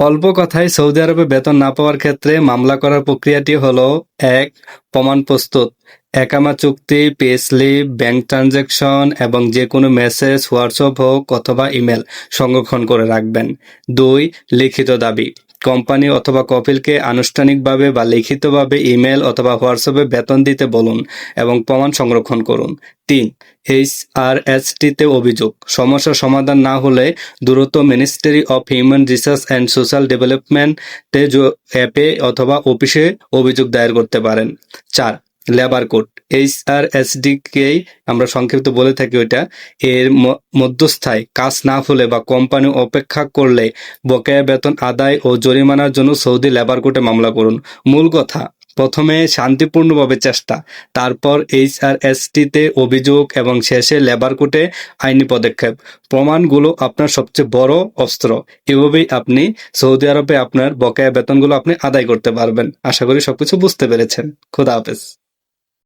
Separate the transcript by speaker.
Speaker 1: অল্প কথায় সৌদি আরবে বেতন না পাওয়ার ক্ষেত্রে মামলা করার প্রক্রিয়াটি হল, এক, প্রমাণ প্রস্তুত, একামা চুক্তি পে স্লিপ ব্যাংক ট্রানজ্যাকশন এবং যে কোনো মেসেজ, হোয়াটসঅ্যাপ হোক অথবা ইমেল সংরক্ষণ করে রাখবেন। দুই, লিখিত দাবি। কোম্পানি অথবা কপিলকে আনুষ্ঠানিকভাবে বা লিখিতভাবে ইমেল অথবা হোয়াটসঅ্যাপে বেতন দিতে বলুন এবং প্রমাণ সংরক্ষণ করুন। তিন এইচ আর এস টিতে অভিযোগ। সমস্যার সমাধান না হলে দ্রুত ministry of human research and social ডেভেলপমেন্টে অ্যাপে অথবা অফিসে অভিযোগ দায়ের করতে পারেন। চার, labour code. H R S কেই আমরা সংক্ষিপ্ত বলে থাকি ওইটা, এর মধ্যস্থায় কাজ না হলে বা কোম্পানি অপেক্ষা করলে বকেয়া বেতন আদায় ও জরিমানার জন্য সৌদি লেবার কোর্টে মামলা করুন। মূল কথা, প্রথমে শান্তিপূর্ণভাবে চেষ্টা, তারপর এইচ আর এস টিতে অভিযোগ এবং শেষে লেবার কোর্টে আইনি পদক্ষেপ। প্রমাণগুলো আপনার সবচেয়ে বড় অস্ত্র, এভাবেই আপনি সৌদি আরবে আপনার বকেয়া বেতনগুলো আপনি আদায় করতে পারবেন। আশা করি সবকিছু বুঝতে পেরেছেন। খোদা হাফেজ।